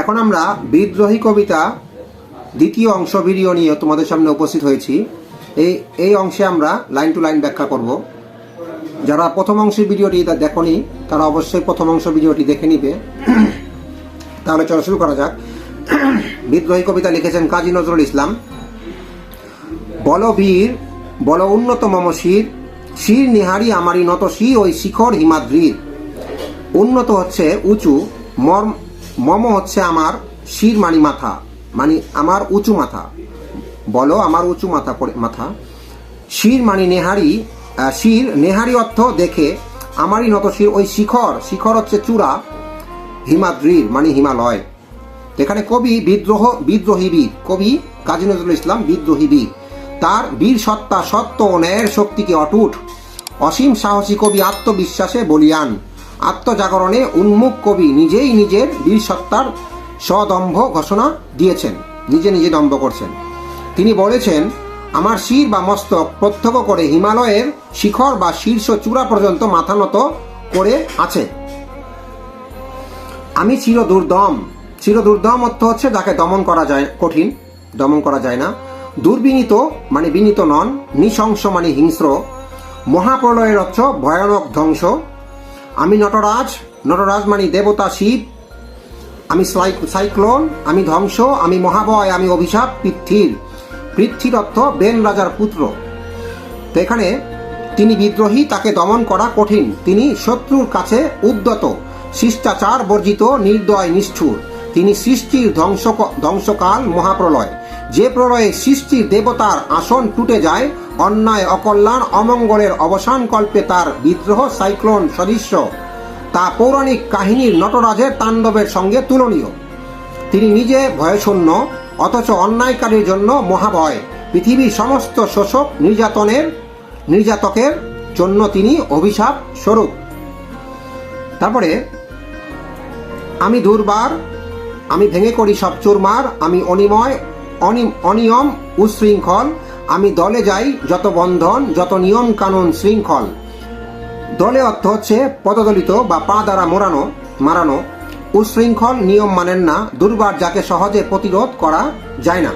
এখন আমরা বিদ্রোহী কবিতা দ্বিতীয় অংশ ভিডিও নিয়ে তোমাদের সামনে উপস্থিত হয়েছি। এই এই অংশে আমরা লাইন টু লাইন ব্যাখ্যা করব। যারা প্রথম অংশের ভিডিওটি দেখনি, তারা অবশ্যই প্রথম অংশ ভিডিওটি দেখে নিবে। তাহলে চলো শুরু করা যাক। বিদ্রোহী কবিতা লিখেছেন কাজী নজরুল ইসলাম। বল বীর, বল উন্নত মম শির শির নিহারি আমারই নত শি ওই শিখর হিমাদ্রির উন্নত হচ্ছে উঁচু, মর্ম মম হচ্ছে আমার শির মানি মাথা মানে আমার উঁচু মাথা। বলো আমার উঁচু মাথা মাথা। শির মানি নেহারি শির নেহারি অর্থ দেখে আমারই নত শির। ওই শিখর শিখর হচ্ছে চূড়া, হিমাদ্রির মানে হিমালয়। এখানে কবি বিদ্রোহ, বিদ্রোহী বীর। কবি কাজী নজরুল ইসলাম বিদ্রোহী বীর। তার বীর সত্তা সত্য ও ন্যায়ের শক্তিকে অটুট, অসীম সাহসী কবি আত্মবিশ্বাসে বলিয়ান। আত্মজাগরণে উন্মুখ কবি নিজেই নিজের বীর সত্তার সদম্ভ ঘোষণা দিয়েছেন, নিজে নিজে দম্ভ করছেন। তিনি বলেছেন, আমার শির বা মস্তক প্রত্যক্ষ করে হিমালয়ের শিখর বা শীর্ষ চূড়া পর্যন্ত মাথা নত করে আছে। আমি চির দুর্দম চির দুর্দম অর্থ হচ্ছে যাকে দমন করা যায় কঠিন, দমন করা যায় না। দুর্বিনীত মানে বিনীত নন, নৃশংস মানে হিংস্র। মহাপ্রলয়ের অর্থ ভয়ানক ধ্বংস। আমি নটরাজ নটরাজ মানে দেবতা, শিব। আমি সাইক- সাইক্লোন, আমি ধ্বংস, আমি মহাবয়, আমি অভিশাপ, পৃথ্বীর। পৃথ্বীর অর্থ বেন রাজার পুত্র। তো এখানে তিনি বিদ্রোহী, তাকে দমন করা কঠিন। তিনি শত্রুর কাছে উদ্যত, শিষ্টাচার বর্জিত, নির্দয়, নিষ্ঠুর। তিনি সৃষ্টির ধ্বংস ধ্বংসকাল মহাপ্রলয়। যে প্রলয়ে সৃষ্টির দেবতার আসন টুটে যায় অন্যায় অকল্যাণ অমঙ্গলের অবসান কল্পে তার বিদ্রোহ সাইক্লোন সদৃশ্য। তা পৌরাণিক কাহিনীর নটরাজের তাণ্ডবের সঙ্গে তুলনীয়। তিনি নিজে ভয়শূন্য, অথচ অন্যায়কারীর জন্য মহাভয়। পৃথিবীর সমস্ত শোষক নির্যাতনের, নির্যাতকের জন্য তিনি অভিশাপ স্বরূপ। তারপরে, আমি দুর্বার, আমি ভেঙে করি সব চুরমার, আমি অনিময়, অনি- অনিয়ম, উশৃঙ্খল আমি দলে যাই যত বন্ধন, যত নিয়ম কানুন শৃঙ্খল। দলে অর্থ হচ্ছে পদদলিত বা পা দ্বারা মোড়ানো, মারানো। উশৃঙ্খল নিয়ম মানেন না, দুর্বার যাকে সহজে প্রতিরোধ করা যায় না।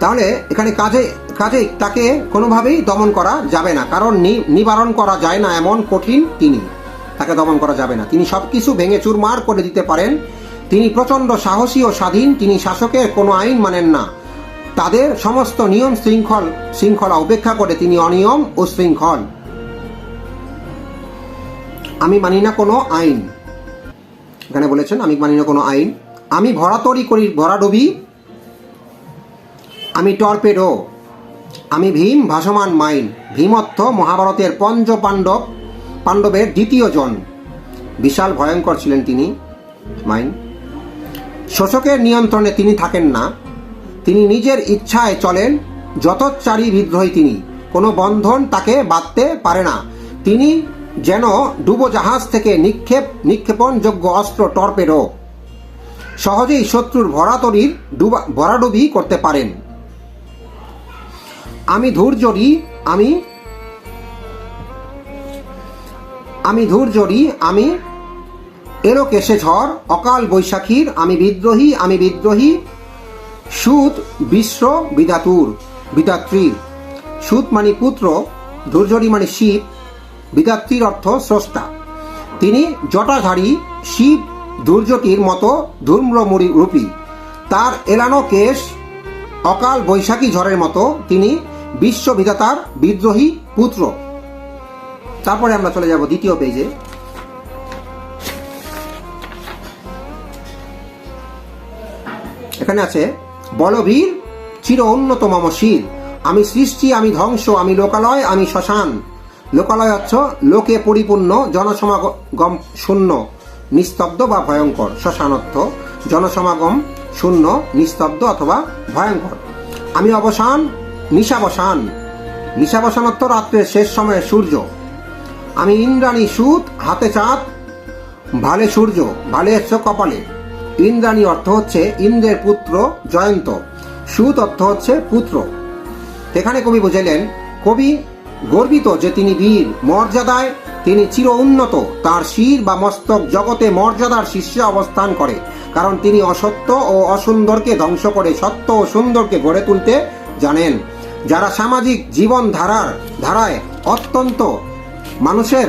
তাহলে এখানে কাজে কাজে তাকে কোনোভাবেই দমন করা যাবে না, কারণ নিবারণ করা যায় না এমন কঠিন তিনি। তাকে দমন করা যাবে না। তিনি সবকিছু ভেঙে চুরমার করে দিতে পারেন। তিনি প্রচণ্ড সাহসী ও স্বাধীন, তিনি শাসকের কোনো আইন মানেন না। তাদের সমস্ত নিয়ম শৃঙ্খল, শৃঙ্খলা উপেক্ষা করে তিনি অনিয়ম ও শৃঙ্খল। আমি মানি না কোনো আইন। এখানে বলেছেন, আমি মানি না কোনো আইন। আমি ভরাতরি করি, ভরাডুবি। আমি টর্পেডো। আমি ভীম ভাসমান মাইন। ভীম অর্থ মহাভারতের পঞ্চ পাণ্ডব পাণ্ডবের দ্বিতীয় জন। বিশাল ভয়ঙ্কর ছিলেন তিনি, মাইন। শোষকের নিয়ন্ত্রণে তিনি থাকেন না। তিনি নিজের ইচ্ছায় চলেন যতচারী বিদ্রোহী তিনি, কোনো বন্ধন তাকে বাঁধতে পারে না। তিনি যেন ডুবোজাহাজ থেকে নিক্ষেপ, নিক্ষেপণযোগ্য অস্ত্র টর্পেডো। সহজেই শত্রুর ভরাতরির ডুবা, ভরাডুবি করতে পারেন। আমি ধৈর্যরি আমি আমি ধৈর্যরি আমি এলো কেসে ঝড়, অকাল বৈশাখীর, আমি বিদ্রোহী আমি বিদ্রোহী সুত বিশ্ব বিধাতুর বিধাত্রীর সুত মানে পুত্র ধৈর্যরি মানে শিব, বিধাত্রীর অর্থ স্রষ্টা। তিনি জটাধারী, শিব দুর্যটির মতো ধূম্রমুড়ি রূপী। তার এলানো কেশ অকাল বৈশাখী ঝড়ের মতো তিনি বিশ্ববিধাতার বিদ্রোহী পুত্র। তারপরে আমরা চলে যাব দ্বিতীয় পেজে। এখানে আছে বলবীর চির অন্যতম মম শির আমি সৃষ্টি, আমি ধ্বংস, আমি লোকালয়, আমি শ্মশান। লোকালয় অর্থ লোকে পরিপূর্ণ, জনসমাগম শূন্য, নিস্তব্ধ বা ভয়ঙ্কর। শ্মশান অর্থ জনসমাগম শূন্য, নিস্তব্ধ অথবা ভয়ঙ্কর। আমি অবসান, নিশাবসান। নিশাবসান অর্থ রাত্রের শেষ সময়ে সূর্য। আমি ইন্দ্রাণী সুত, হাতে চাঁদ, ভালে সূর্য, ভালে হচ্ছে কপালে। ইন্দ্রাণী অর্থ হচ্ছে ইন্দ্রের পুত্র জয়ন্ত। সুত অর্থ হচ্ছে পুত্র। এখানে কবি বুঝাইলেন, কবি গর্বিত যে তিনি বীর, মর্যাদায় তিনি চির উন্নত, তার শির বা মস্তক জগতে মর্যাদার শীর্ষে অবস্থান করে, কারণ তিনি অসত্য ও অসুন্দরকে ধ্বংস করে সত্য ও সুন্দরকে গড়ে তুলতে জানেন। যারা সামাজিক জীবন ধারার ধারায় অত্যন্ত মানুষের,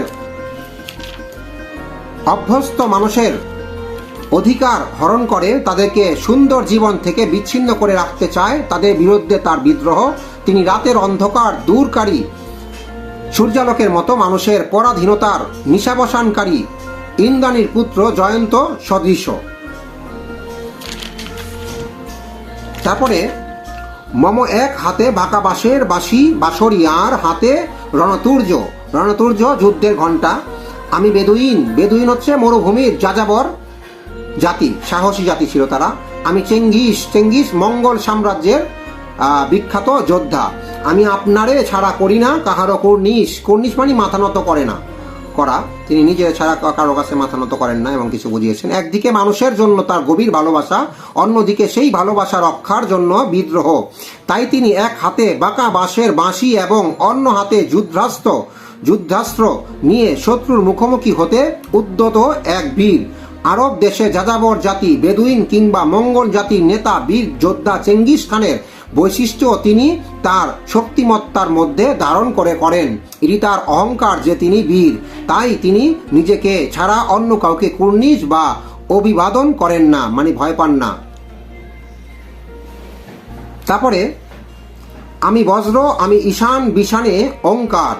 অভ্যস্ত মানুষের অধিকার হরণ করে, তাদেরকে সুন্দর জীবন থেকে বিচ্ছিন্ন করে রাখতে চায়। তাদের বিরুদ্ধে তার বিদ্রোহ। তিনি রাতের অন্ধকার, দূরকারী, সূর্যালোকের মতো মানুষের পরাধীনতার নিশাবসানকারী ইন্দ্রাণীর পুত্র জয়ন্ত সদৃশ। তারপরে মম এক হাতে বাঁকা বাঁশের বাঁশি, বাঁশরি আর হাতে রণতুর্য। রণতুর্য যুদ্ধের ঘণ্টা। আমি বেদুইন। বেদুইন হচ্ছে মরুভূমির যাযাবর। জাতি, সাহসী জাতি ছিল তারা। আমি চেঙ্গিস চেঙ্গিস মঙ্গল সাম্রাজ্যের বিখ্যাত যোদ্ধা। আমি আপনারে ছাড়া করি না, কাহারও কর্নিশ। কর্নিশ মানে মাথা নত করে না, করা। তিনি নিজে ছাড়া কারও কাছে মাথা নত করেন না এবং কিছু বুঝিয়েছেন। একদিকে মানুষের জন্য তার গভীর ভালোবাসা, অন্যদিকে সেই ভালোবাসা রক্ষার জন্য বিদ্রোহ। তাই তিনি এক হাতে বাঁকা বাঁশের বাঁশি এবং অন্য হাতে যুদ্ধাস্ত্র যুদ্ধাস্ত্র নিয়ে শত্রুর মুখোমুখি হতে উদ্যত এক বীর। আরব দেশে যাযাবর জাতি, বেদুইন কিংবা মঙ্গল জাতির নেতা বীর যোদ্ধা চেঙ্গিস খানের বৈশিষ্ট্য তিনি তার শক্তিমত্তার মধ্যে ধারণ করে করেন। এটি তার অহংকার যে তিনি বীর, তাই তিনি নিজেকে ছাড়া অন্য কাউকে কুর্নিশ বা অভিবাদন করেন না মানে ভয় পান না। তারপরে, আমি বজ্র, আমি ঈশান বিশানে ওঙ্কার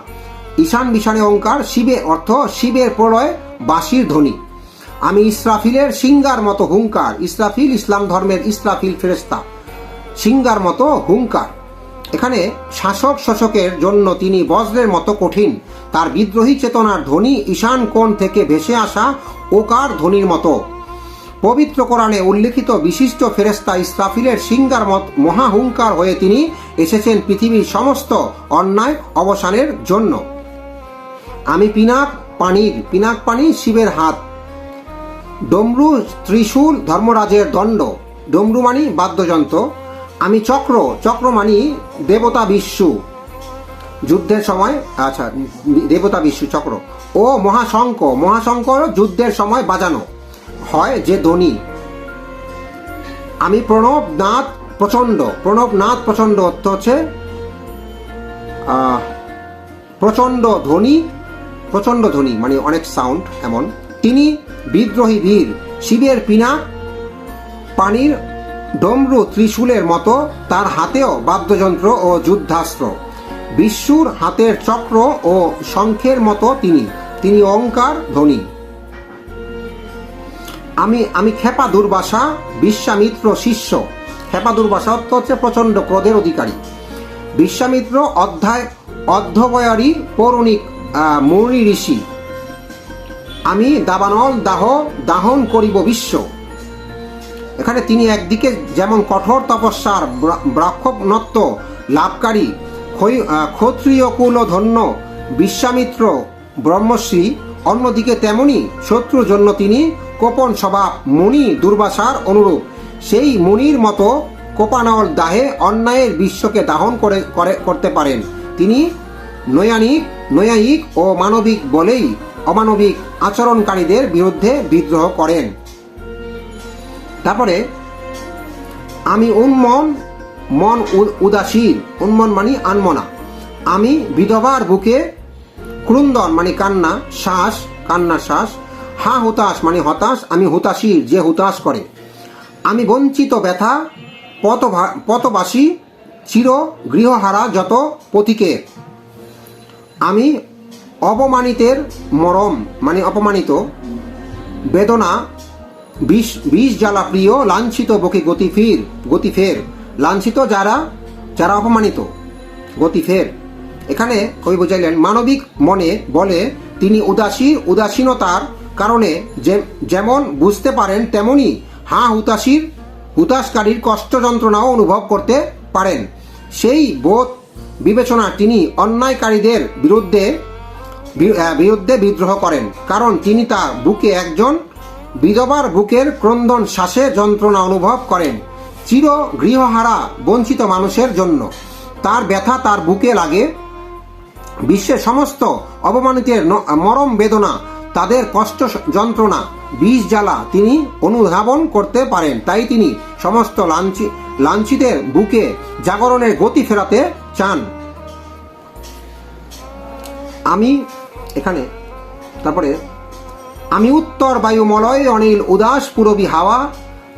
ঈশান বিশানে ওঙ্কার শিবে অর্থ শিবের প্রলয়, বাঁশির ধ্বনি। আমি ইসরাফিলের সিঙ্গার মতো হুঙ্কার ইসরাফিল ইসলাম ধর্মের ইসরাফিল ফেরেস্তা সিঙ্গার মতো হুঙ্কার এখানে শাসক শোষকের জন্য তিনি বজ্রের মতো কঠিন। তার বিদ্রোহী চেতনার ধ্বনি ঈশান কোণ থেকে ভেসে আসা ওকার ধ্বনির মতো। পবিত্র কোরআনে উল্লেখিত বিশিষ্ট ফেরেস্তা ইসরাফিলের সিঙ্গার মত মহাহুঙ্কার হয়ে তিনি এসেছেন পৃথিবীর সমস্ত অন্যায় অবসানের জন্য। আমি পিনাক পানির, পিনাক পানি শিবের হাত। ডমরু ত্রিশূল ধর্মরাজের দণ্ড। ডমরু মানি বাদ্যযন্ত্র। আমি চক্র চক্র মানি দেবতা বিশ্বু যুদ্ধের সময় আচ্ছা দেবতা বিশ্বু চক্র। ও মহাশঙ্ক মহাশঙ্ক যুদ্ধের সময় বাজানো। হয় যে ধ্বনি। আমি প্রণব নাথ প্রচণ্ড প্রণব নাথ প্রচণ্ড অর্থ হচ্ছে প্রচণ্ড ধ্বনি প্রচণ্ড ধ্বনি মানে অনেক সাউন্ড এমন। তিনি বিদ্রোহী বীর, শিবের পিনা, পানির ডমরু ত্রিশূলের মতো তার হাতেও বাদ্যযন্ত্র ও যুদ্ধাস্ত্র। বিশ্বর হাতের চক্র ও শঙ্খের মতো তিনি। তিনি অঙ্কার ধ্বনি আমি আমি খেপা দুর্বাসা, বিশ্বামিত্র শিষ্য। খেপা দুর্বাসা অর্থ হচ্ছে প্রচণ্ড ক্রোধের অধিকারী। বিশ্বামিত্র অধ্যায়, অধ্যবয়ারী পৌরাণিক মুনি ঋষি। আমি দাবানল দাহ দাহন করিব বিশ্ব। এখানে তিনি একদিকে যেমন কঠোর তপস্যার ব্রা- ব্রাহ্মণত্ব লাভকারী ক্ষৈ- ক্ষত্রিয় কুল ধন্য বিশ্বামিত্র ব্রহ্মশ্রী অন্যদিকে তেমনি শত্রুর জন্য তিনি কোপন স্বভাব মুনি দুর্বাসার অনুরূপ। সেই মুনির মতো কোপানল দাহে অন্যায়ের বিশ্বকে দাহন করে করে, করতে পারেন। তিনি নৈয়ানিক, নৈয়ায়িক ও মানবিক বলেই অমানবিক আচরণকারীদের বিরুদ্ধে বিদ্রোহ করেন। তারপরে, আমি উন্মন, মন উদাসীন, উন্মন মানে আনমনা। আমি বিধবার বুকে ক্রুন্দন মানে কান্না, শ্বাস কান্না, শ্বাস। হা, হুতাশ মানে হতাশ, আমি হুতাশীর, যে হুতাশ করে। আমি বঞ্চিত ব্যথা পথভা- পথবাসী চির গৃহহারা যত পথিকের আমি অপমানিতের মরম মানে অপমানিত, বেদনা, বিষ বিষ জ্বালা প্রিয়, লাঞ্ছিত বকে গতি ফির, গতি ফের। লাঞ্ছিত যারা যারা অপমানিত, গতি ফের। এখানে কবি বুঝাইলেন, মানবিক মনে বলে, তিনি উদাসীর উদাসীনতার কারণে যেমন বুঝতে পারেন, তেমনি হা হুতাশির, হুতাশকারীর কষ্ট যন্ত্রণাও অনুভব করতে পারেন। সেই বোধ বিবেচনা তিনি অন্যায়কারীদের বিরুদ্ধে বিরুদ্ধে বিদ্রোহ করেন। কারণ তিনি তার বুকে একজন বিধবার বুকের ক্রন্দন শ্বাসে যন্ত্রণা অনুভব করেন। চির গৃহহারা বঞ্চিত মানুষের জন্য। তার ব্যথা তার বুকে লাগে। বিশ্বের সমস্ত অবমানিতের মরম বেদনা, তাদের কষ্ট যন্ত্রণা, বিষ জ্বালা তিনি অনুধাবন করতে পারেন। তাই তিনি সমস্ত লাঞ্ছি লাঞ্ছিতের বুকে জাগরণের গতি ফেরাতে চান। আমি এখানে। তারপরে, আমি উত্তর বায়ুমলয়, অনিল উদাস, পুরবী হাওয়া,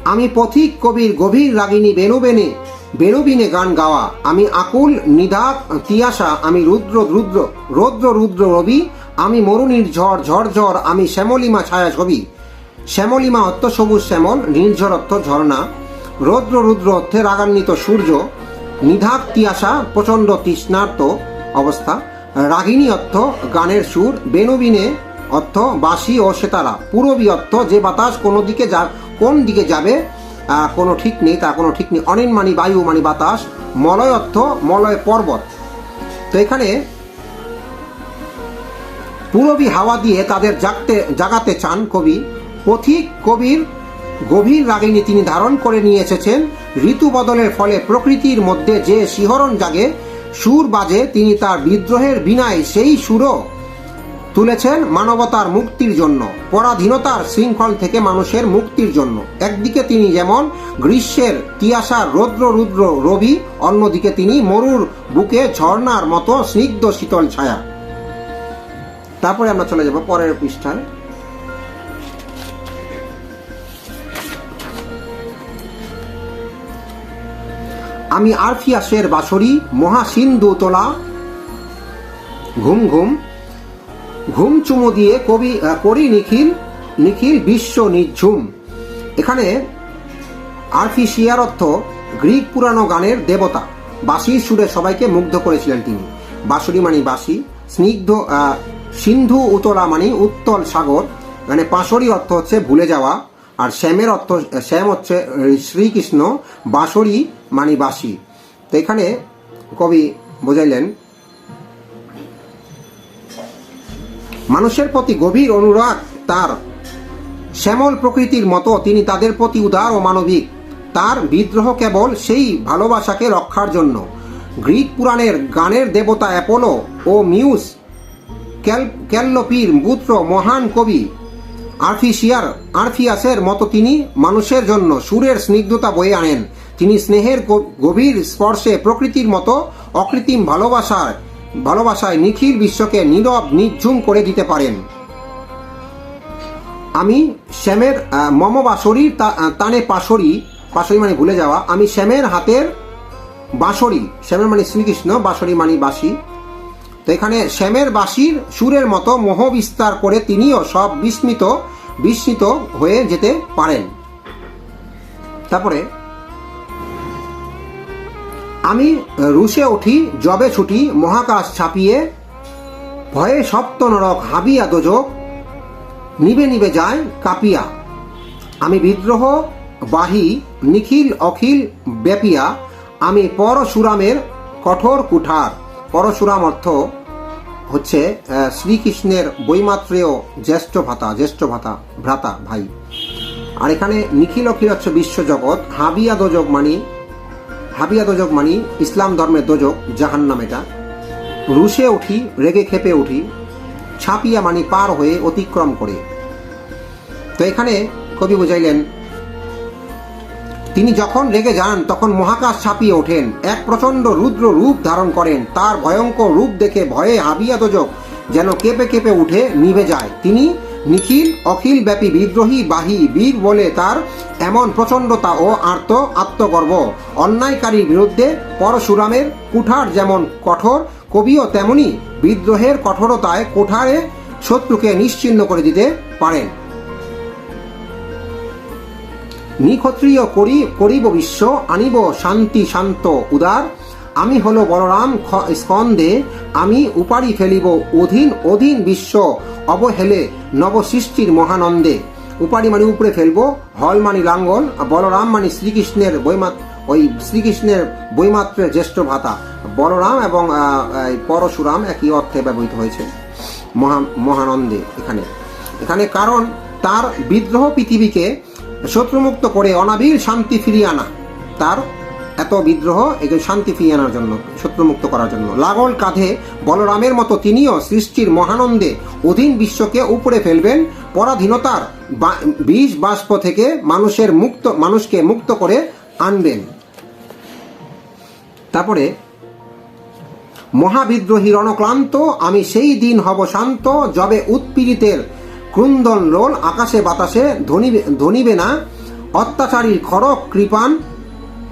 আমি পথিক কবির গভীর রাগিনী বেনুবেনে বেনুবিনে গান গাওয়া, আমি আকুল নিধাক তিয়াসা, আমি রুদ্র রুদ্র, রৌদ্র, রুদ্র রবি, আমি মরুনির ঝড় ঝড় ঝড়, আমি শ্যামলিমা ছায়া ছবি, শ্যামলিমা অর্থ সবুজ শ্যামল নির্ঝর অর্থ ঝর্ণা, রৌদ্র, রুদ্র অর্থে রাগান্বিত সূর্য নিধাক তিয়াসা, প্রচণ্ড তৃষ্ণার্ত অবস্থা। রাগিনী অর্থ গানের সুর, বেনবিনে অর্থ বাঁশি ও সেতারা। পূরবী অর্থ যে বাতাস কোনো দিকে যা কোন দিকে যাবে কোনো ঠিক নেই তা কোনো ঠিক নেই। অনিল মানি বায়ু মানি বাতাস, মলয় অর্থ মলয় পর্বত। তো এখানে পূরবী হাওয়া দিয়ে তাদের জাগতে জাগাতে চান কবি। পথিক কবির গভীর রাগিনী তিনি ধারণ করে নিয়ে এসেছেন। ঋতু বদলের ফলে প্রকৃতির মধ্যে যে শিহরণ জাগে সুর বাজে তিনি তার বিদ্রোহের বিনায় সেই সুরও তুলেছেন মানবতার মুক্তির জন্য, পরাধীনতার শৃঙ্খল থেকে মানুষের মুক্তির জন্য। একদিকে তিনি যেমন গ্রীষ্মের তিয়াসার রৌদ্র রুদ্র রবি, অন্যদিকে তিনি মরুর বুকে ঝর্ণার মতো স্নিগ্ধ শীতল ছায়া। তারপরে আমরা চলে যাব পরের পৃষ্ঠায়। আমি আরফিয়াসের বাসরি মহাসিন্ধু তোলা। ঘুম ঘুম ঘুম চুমু দিয়ে কবি করি নিখিল নিখিল বিশ্ব নিঝুম। এখানে আরফিসিয়ার অর্থ গ্রিক পুরানো গানের দেবতা। বাঁশির সুরে সবাইকে মুগ্ধ করেছিলেন তিনি। বাঁশুরি মানি বাসি স্নিগ্ধ সিন্ধু উতলা মানি উত্তল সাগর। মানে পাশরি অর্থ হচ্ছে ভুলে যাওয়া, আর শ্যামের অর্থ, শ্যাম হচ্ছে শ্রীকৃষ্ণ। বাঁশরি মানি বাঁশি তো এখানে কবি বোঝাইলেন, মানুষের প্রতি গভীর অনুরাগ তার শ্যামল প্রকৃতির মতো, তিনি তাদের প্রতি উদার ও মানবিক। তার বিদ্রোহ কেবল সেই ভালোবাসাকে রক্ষার জন্য। গ্রিক পুরাণের গানের দেবতা অ্যাপোলো ও মিউস ক্যাল, ক্যাল্লোপির পুত্র মহান কবি আর্ফিসিয়ার, আর্ফিয়াসের মতো তিনি মানুষের জন্য সুরের স্নিগ্ধতা বয়ে আনেন। তিনি স্নেহের গভীর স্পর্শে প্রকৃতির মতো অকৃত্রিম ভালোবাসার, ভালোবাসায় নিখিল বিশ্বকে নীরব নিঝুম করে দিতে পারেন। আমি শ্যামের মম বাঁশরির তানে পাশরি পাশরি মানে ভুলে যাওয়া। আমি শ্যামের হাতের বাঁশরি, শ্যামের মানে শ্রীকৃষ্ণ, বাঁশরি মানে বাঁশি। তো এখানে শ্যামের বাঁশির সুরের মতো মোহ বিস্তার করে তিনিও সব বিস্মিত বিস্মিত হয়ে যেতে পারেন। তারপরে আমি রুশে উঠি, জবে ছুটি, মহাকাশ ছাপিয়ে ভয়ে সপ্ত নরক হাবিয়া দোজক, নিবে নিবে যায় কাপিয়া। আমি বিদ্রোহ, বাহি, নিখিল, অখিল, ব্যাপিয়া। আমি পরশুরামের কঠোর কুঠার। পরশুরাম অর্থ হচ্ছে শ্রীকৃষ্ণের বৈমাত্রেয় জ্যেষ্ঠ ভাতা জ্যেষ্ঠ ভাতা, ভ্রাতা, ভাই। আর এখানে নিখিল অখিল হচ্ছে বিশ্বজগৎ, হাবিয়া দোজক মানি হাবিয়া দোজক মানি, ইসলাম ধর্মের দোজক, জাহান্নাম এটা। রুশে উঠি, রেগে খেপে উঠি, ছাপিয়া মানি পার হয়ে অতিক্রম করে। তো এখানে কবি বুঝাইলেন, তিনি যখন রেগে যান, তখন মহাকাশ ছাপিয়ে ওঠেন, এক প্রচণ্ড রুদ্র রূপ ধারণ করেন, তার ভয়ঙ্কর রূপ দেখে ভয়ে হাবিয়া দোজক যেন কেঁপে কেঁপে উঠে নিভে যায়। তিনি নিখিল, অখিল ব্যাপী বিদ্রোহী বাহী বীর বলে তার এমন প্রচণ্ডতা ও আর্ত আত্মগর্ব। অন্যায়কারীর বিরুদ্ধে পরশুরামের কুঠার যেমন কঠোর, কবিও তেমনি বিদ্রোহের কঠোরতায় কুঠারে শত্রুকে নিশ্চিহ্ন করে দিতে পারেন। নিক্ষত্রিয় করি, করিব বিশ্ব, আনিব শান্তি শান্ত উদার আমি হলো বলরাম স্কন্দে আমি উপারি ফেলিব অধীন অধীন বিশ্ব, অবহেলে, নবসৃষ্টির মহানন্দে। উপারি মানে উপরে ফেলব, হল মানি লাঙ্গল বলরাম মানে শ্রীকৃষ্ণের বৈমাত, ওই শ্রীকৃষ্ণের বৈমাত্রের জ্যেষ্ঠ ভাতা। বলরাম এবং পরশুরাম একই অর্থে ব্যবহৃত হয়েছে মহা, মহানন্দে এখানে। এখানে কারণ, তার বিদ্রোহ পৃথিবীকে শত্রুমুক্ত করে অনাবিল শান্তি ফিরিয়ে আনা। তার এত বিদ্রোহ, একে শান্তি ফিরিয়ে আনার জন্য, শত্রুমুক্ত করার জন্য। লাগল কাঁধে বলরামের মতো তিনিও সৃষ্টির মহানন্দে অধীন বিশ্বকে উপরে ফেলবেন। পরাধীনতার বিষ বাষ্প থেকে মানুষের মুক্ত, মানুষকে মুক্ত করে আনবেন। তারপরে, মহাবিদ্রোহী রণক্লান্ত, আমি সেই দিন হব শান্ত, যবে উৎপীড়িতের ক্রুন্দন লোল আকাশে বাতাসে ধনিবে ধনিবে না। অত্যাচারীর খড়ক কৃপান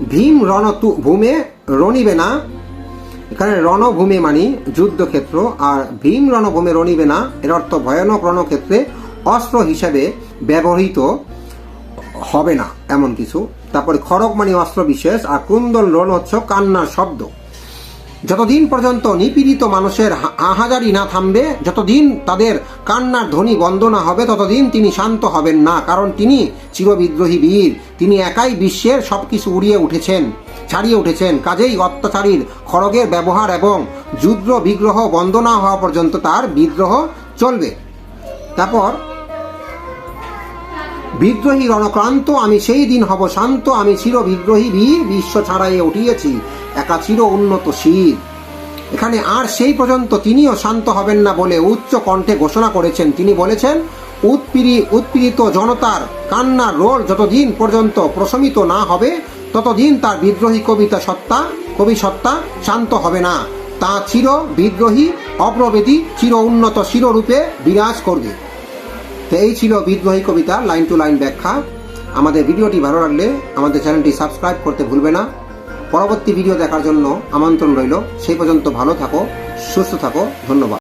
ভীম রণ ভূমে রণিবে না। এখানে রণভূমি মানি যুদ্ধক্ষেত্র, আর ভীম রণভূমে রণিবে না, এর অর্থ ভয়ানক রণক্ষেত্রে অস্ত্র হিসেবে ব্যবহৃত হবে না, এমন কিছু। তারপরে খড়ক মানে অস্ত্র বিশেষ, আর কুন্দল রণ হচ্ছে কান্নার শব্দ। যতদিন পর্যন্ত নিপীড়িত মানুষের হাহাজারি না থামবে, যতদিন তাদের কান্নার ধ্বনি বন্ধ না হবে, ততদিন তিনি শান্ত হবেন না, কারণ তিনি চিরবিদ্রোহী বীর। তিনি একাই বিশ্বের সব কিছু উড়িয়ে উঠেছেন, ছাড়িয়ে উঠেছেন। কাজেই অত্যাচারীর খড়গের ব্যবহার এবং যুদ্ধ, বিগ্রহ বন্ধ না হওয়া পর্যন্ত তার বিদ্রোহ চলবে। তারপর, বিদ্রোহী রণক্রান্ত, আমি সেই দিন হব শান্ত, আমি চির বিদ্রোহী বীর, বিশ্ব ছাড়াইয়ে উঠিয়েছি, একা চির উন্নত শীত এখানে আর সেই পর্যন্ত তিনিও শান্ত হবেন না বলে উচ্চ কণ্ঠে ঘোষণা করেছেন। তিনি বলেছেন উৎপীড়ি, উৎপীড়িত জনতার কান্নার রোল যতদিন পর্যন্ত প্রশমিত না হবে, ততদিন তার বিদ্রোহী কবিতা সত্তা, কবি সত্তা শান্ত হবে না। তা চির বিদ্রোহী অপ্রবেদী চির উন্নত চিররূপে বিরাজ করবে। তো এই ছিল বিদ্রোহী কবিতা, লাইন টু লাইন ব্যাখ্যা। আমাদের ভিডিওটি ভালো লাগলে আমাদের চ্যানেলটি সাবস্ক্রাইব করতে ভুলবে না। পরবর্তী ভিডিও দেখার জন্য আমন্ত্রণ রইল। সেই পর্যন্ত ভালো থাকো, সুস্থ থাকো, ধন্যবাদ।